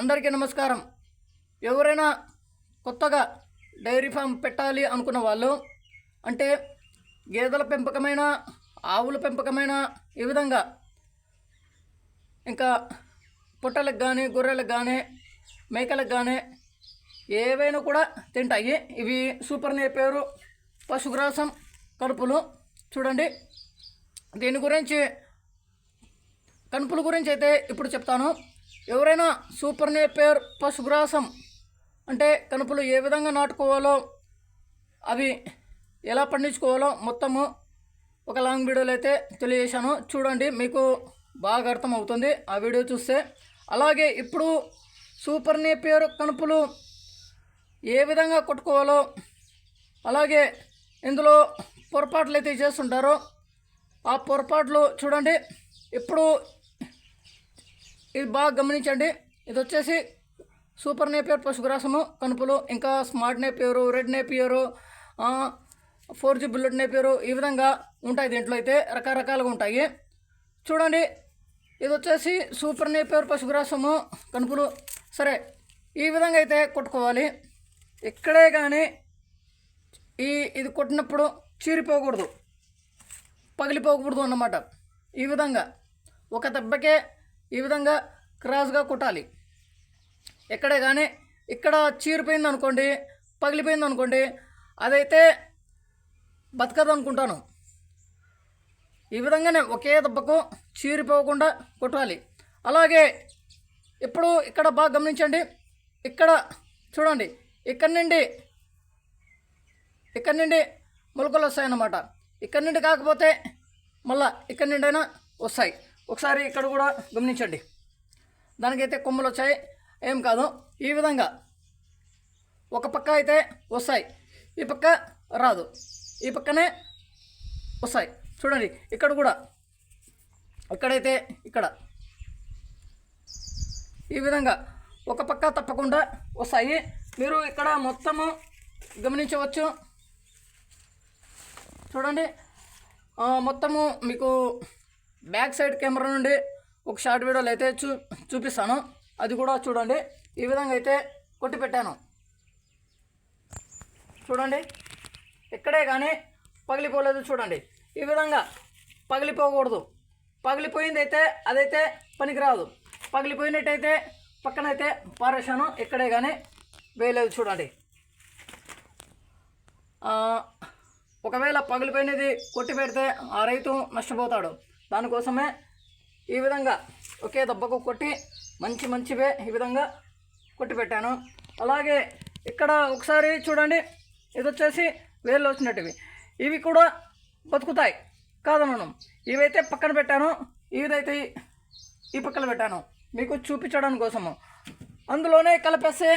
అందరికీ నమస్కారం. ఎవరైనా కొత్తగా డైరీ ఫామ్ పెట్టాలి అనుకున్న వాళ్ళు అంటే గేదెల పెంపకమైన ఆవుల పెంపకమైన ఈ విధంగా ఇంకా పుట్టలకు కానీ గొర్రెలకు కానీ మేకలకు కానీ ఏవైనా కూడా తింటాయి. ఇవి సూపర్ నేపేరు పశుగ్రాసం కడుపులు. చూడండి దీని గురించి కనుపుల గురించి అయితే ఇప్పుడు చెప్తాను. ఎవరైనా సూపర్ నేపేర్ పశుగ్రాసం అంటే కనుపులు ఏ విధంగా నాటుకోవాలో అవి ఎలా పండించుకోవాలో మొత్తము ఒక లాంగ్ వీడియోలో అయితే తెలియజేశాను. చూడండి మీకు బాగా అర్థమవుతుంది ఆ వీడియో చూస్తే. అలాగే ఇప్పుడు సూపర్ నేపియర్ కనుపులు ఏ విధంగా కొట్టుకోవాలో అలాగే ఇందులో పొరపాట్లు అయితే చేస్తుంటారో. ఆ పొరపాట్లు చూడండి ఇప్పుడు ఇది బాగా గమనించండి. ఇది వచ్చేసి సూపర్ నేపియర్ పశుగ్రాసము కనుపులు ఇంకా smart napier red napier four G bullet napier ఈ విధంగా ఉంటాయి దీంట్లో అయితే రకరకాలుగా ఉంటాయి. చూడండి ఇది వచ్చేసి సూపర్ నేపియర్ పశుగ్రాసము కనుపులు. సరే ఈ విధంగా అయితే కొట్టుకోవాలి. ఇక్కడే కానీ ఈ ఇది కొట్టినప్పుడు చీరిపోకూడదు. పగిలిపోకూడదు అన్నమాట. ఈ విధంగా. ఒక దెబ్బకే ఈ విధంగా క్రాస్గా కొట్టాలి. ఎక్కడే కానీ ఇక్కడ చీరిపోయింది అనుకోండి పగిలిపోయింది అనుకోండి అదైతే బతకదు అనుకుంటాను ఈ విధంగానే ఒకే దెబ్బకు చీరిపోకుండా కొట్టాలి. అలాగే ఇప్పుడు ఇక్కడ బాగా గమనించండి. ఇక్కడ చూడండి ఇక్కడ నుండి ఇక్కడ నుండి మొలకలు వస్తాయన్నమాట. ఇక్కడ నుండి కాకపోతే మళ్ళా ఇక్కడ నుండి అయినా వస్తాయి. ఒకసారి ఇక్కడ కూడా గమనించండి. దానికైతే కొమ్మలు వచ్చాయి ఏం కాదు. ఈ విధంగా ఒక పక్క అయితే వస్తాయి. ఈ పక్క రాదు. ఈ పక్కనే వస్తాయి. చూడండి ఇక్కడ కూడా. ఇక్కడైతే ఇక్కడ. ఈ విధంగా ఒక పక్క తప్పకుండా వస్తాయి. మీరు ఇక్కడ మొత్తము గమనించవచ్చు. చూడండి. మొత్తము మీకు బ్యాక్ సైడ్ కెమెరా నుండి ఒక షార్ట్ వీడియోలు అయితే చూ చూపిస్తాను. అది కూడా చూడండి. ఈ విధంగా అయితే కొట్టి పెట్టాను. చూడండి. ఇక్కడే కానీ పగిలిపోలేదు చూడండి. ఈ విధంగా పగిలిపోకూడదు. పగిలిపోయింది అయితే అదైతే పనికిరాదు. పగిలిపోయినట్టయితే పక్కనైతే పారేశాను. ఇక్కడే కానీ వేయలేదు చూడండి. ఒకవేళ పగిలిపోయినది కొట్టి పెడితే ఆ రైతు నష్టపోతాడు. దానికోసమే ఈ విధంగా ఒకే దెబ్బకు కొట్టి మంచి మంచివే ఈ విధంగా కొట్టి పెట్టాను. అలాగే ఇక్కడ ఒకసారి చూడండి ఇది వచ్చేసి వేళ్ళు వచ్చినట్టువి. ఇవి కూడా బతుకుతాయి కాదనను ఇవైతే పక్కన పెట్టాను ఇదైతే ఈ పక్కన పెట్టాను. మీకు చూపించడానికి కోసము. అందులోనే కలిపేస్తే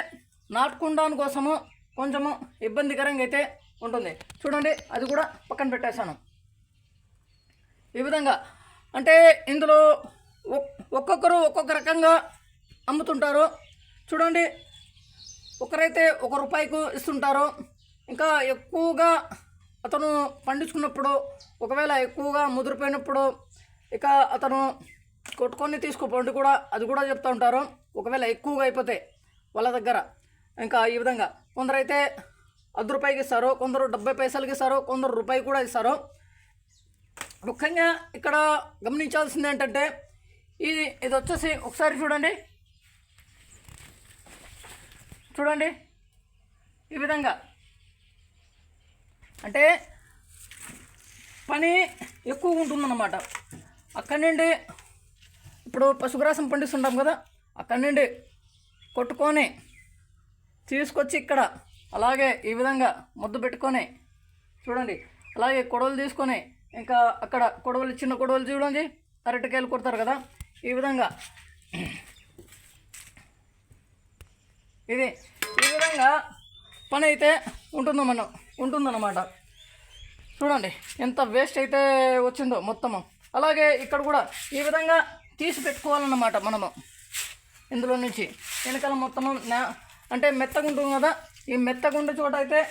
నాటుకుండాని కోసము కొంచెము ఇబ్బందికరంగా అయితే ఉంటుంది. చూడండి అది కూడా పక్కన పెట్టేశాను. ఈ విధంగా అంటే ఇందులో ఒక్కొక్కరు ఒక్కొక్క రకంగా అమ్ముతుంటారు. చూడండి ఒకరైతే ఒక రూపాయికు ఇస్తుంటారు. ఇంకా ఎక్కువగా అతను పండించుకున్నప్పుడు ఒకవేళ ఎక్కువగా ముదిరిపోయినప్పుడు ఇక అతను కొట్టుకొని తీసుకోపోండి కూడా అది కూడా చెప్తూ ఉంటారు. ఒకవేళ ఎక్కువగా అయిపోతే వాళ్ళ దగ్గర. ఇంకా ఈ విధంగా కొందరైతే అర్ధ రూపాయికి ఇస్తారు కొందరు డెబ్బై పైసలకి ఇస్తారు కొందరు రూపాయి కూడా ఇస్తారు. ముఖ్యంగా ఇక్కడ గమనించాల్సింది ఏంటంటే ఇది ఇది వచ్చేసి ఒకసారి చూడండి. చూడండి. ఈ విధంగా. అంటే పని ఎక్కువ ఉంటుందన్నమాట. అక్కడి నుండి ఇప్పుడు పశుగ్రాసం పండిస్తుంటాం కదా అక్కడి నుండి కొట్టుకొని తీసుకొచ్చి ఇక్కడ అలాగే ఈ విధంగా ముద్దు పెట్టుకొని చూడండి. అలాగే కొడవలు తీసుకొని ఇంకా అక్కడ కొడవలు చిన్న కొడవలు చూడండి అరటికాయలు కొడతారు కదా. ఈ విధంగా. ఇది ఈ విధంగా పని అయితే ఉంటుందో మనం ఉంటుందన్నమాట. చూడండి ఎంత వేస్ట్ అయితే వచ్చిందో మొత్తము. అలాగే ఇక్కడ కూడా ఈ విధంగా తీసి పెట్టుకోవాలన్నమాట మనము. ఇందులో నుంచి వెనకాల మొత్తము నా- అంటే మెత్తగా ఉంటుంది కదా ఈ మెత్తగుండే చోట అయితే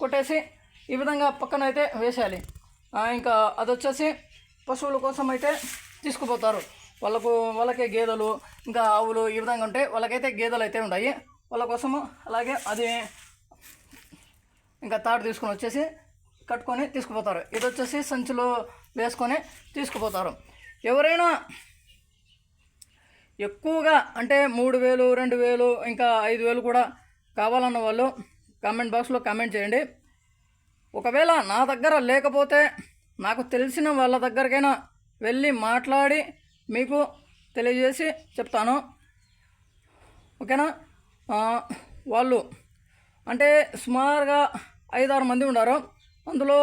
కొట్టేసి ఈ విధంగా పక్కన అయితే వేసేయాలి ఇంకా అది వచ్చేసి పశువుల కోసం అయితే తీసుకుపోతారు. వాళ్ళకు వాళ్ళకే గేదెలు ఇంకా ఆవులు ఈ విధంగా ఉంటాయి వాళ్ళకైతే గేదెలు అయితే ఉన్నాయి వాళ్ళ కోసము అలాగే అది ఇంకా తాడు తీసుకొని వచ్చేసి కట్టుకొని తీసుకుపోతారు. ఇది వచ్చేసి సంచిలో వేసుకొని తీసుకుపోతారు. ఎవరైనా ఎక్కువగా అంటే మూడు వేలు రెండు వేలు ఇంకా ఐదు వేలు కూడా కావాలన్న వాళ్ళు కామెంట్ బాక్స్లో కామెంట్ చేయండి. ఒకవేళ నా దగ్గర లేకపోతే నాకు తెలిసిన వాళ్ళ దగ్గరకైనా వెళ్ళి మాట్లాడి మీకు తెలియజేసి చెప్తాను. ఓకేనా? వాళ్ళు అంటే సుమారుగా ఐదారు మంది ఉన్నారు అందులో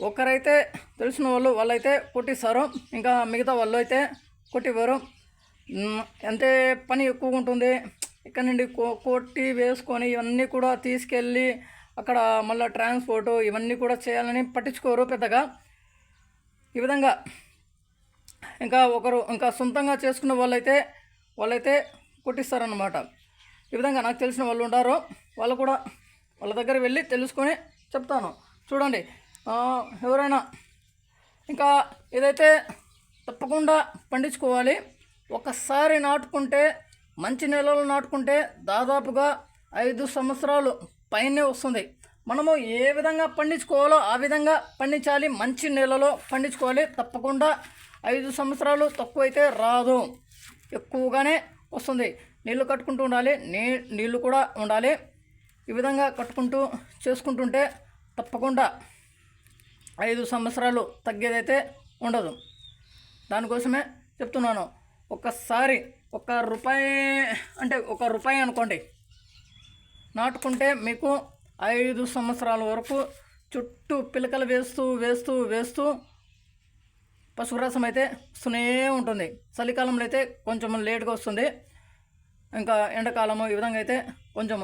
ఒకరైతే తెలిసిన వాళ్ళు వాళ్ళైతే కొట్టిస్తారు. ఇంకా మిగతా వాళ్ళు అయితే కొట్టివ్వరు. మ్, అంటే పని ఎక్కువగా ఉంటుంది. ఇక్కడ నుండి కొ- కొట్టి వేసుకొని ఇవన్నీ కూడా తీసుకెళ్ళి అక్కడ మళ్ళీ ట్రాన్స్పోర్టు ఇవన్నీ కూడా చేయాలని పట్టించుకోరు పెద్దగా. ఈ విధంగా ఇంకా ఒకరు ఇంకా సొంతంగా చేసుకున్న వాళ్ళైతే వాళ్ళైతే కొట్టిస్తారన్నమాట. ఈ విధంగా నాకు తెలిసిన వాళ్ళు ఉంటారు వాళ్ళు కూడా వాళ్ళ దగ్గర వెళ్ళి తెలుసుకొని చెప్తాను. చూడండి ఎవరైనా ఇంకా ఏదైతే తప్పకుండా పండించుకోవాలి ఒకసారి నాటుకుంటే మంచి నెలలు నాటుకుంటే దాదాపుగా ఐదు సంవత్సరాలు పైనే వస్తుంది. మనము ఏ విధంగా పండించుకోవాలో ఆ విధంగా పండించాలి. మంచి నేలలో పండించుకోవాలి. తప్పకుండా ఐదు సంవత్సరాలు తక్కువైతే రాదు. ఎక్కువగానే వస్తుంది. నీళ్ళు కట్టుకుంటూ ఉండాలి. నీ నీళ్ళు కూడా ఉండాలి. ఈ విధంగా కట్టుకుంటూ చేసుకుంటుంటే తప్పకుండా ఐదు సంవత్సరాలు తగ్గేదైతే ఉండదు. దానికోసమే చెప్తున్నాను. ఒక్కసారి ఒక రూపాయి అంటే ఒక రూపాయి అనుకోండి. నాటుకుంటే మీకు ఐదు సంవత్సరాల వరకు చుట్టూ పిలకలు వేస్తూ వేస్తూ వేస్తూ పశుగ్రాసం అయితే వస్తూనే ఉంటుంది. చలికాలంలో అయితే కొంచెం లేట్గా వస్తుంది. ఇంకా ఎండాకాలము ఈ విధంగా అయితే కొంచెం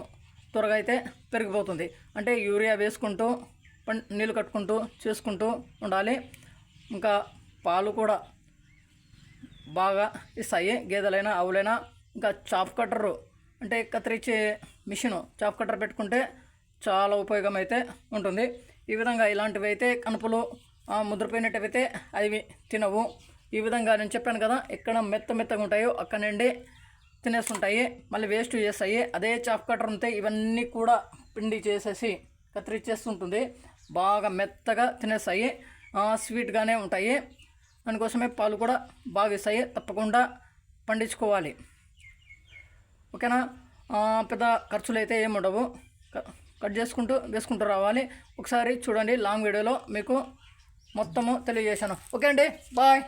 త్వరగా అయితే పెరిగిపోతుంది. అంటే యూరియా వేసుకుంటూ నీళ్ళు కట్టుకుంటూ చేసుకుంటూ ఉండాలి. ఇంకా పాలు కూడా బాగా ఇస్తాయి. గేదెలైనా ఆవులైనా ఇంకా చాప్ కట్టరు. అంటే కత్తిరించే మిషన్ చాప్ కట్టర్ పెట్టుకుంటే చాలా ఉపయోగం అయితే ఉంటుంది. ఈ విధంగా ఇలాంటివి అయితే కనుపులు ముద్రపోయినట్టు ముద్రపోయినట్టయితే అవి తినవు. ఈ విధంగా నేను చెప్పాను కదా ఎక్కడ మెత్త మెత్తగా ఉంటాయో అక్కడ నుండి తినేస్తుంటాయి మళ్ళీ వేస్ట్ చేస్తాయి. అదే చాప్ కట్టర్ ఉంటే ఇవన్నీ కూడా పిండి చేసేసి కత్తిరించేస్తుంటుంది బాగా మెత్తగా తినేస్తాయి స్వీట్గానే ఉంటాయి. దానికోసమే పాలు కూడా బాగా ఇస్తాయి తప్పకుండా పండించుకోవాలి. ఓకేనా? పెద్ద ఖర్చులు అయితే ఏమి ఉండవు క- కట్ చేసుకుంటూ వేసుకుంటూ రావాలి. ఒకసారి చూడండి లాంగ్ వీడియోలో మీకు మొత్తము తెలియజేశాను. ఓకే అండి బాయ్.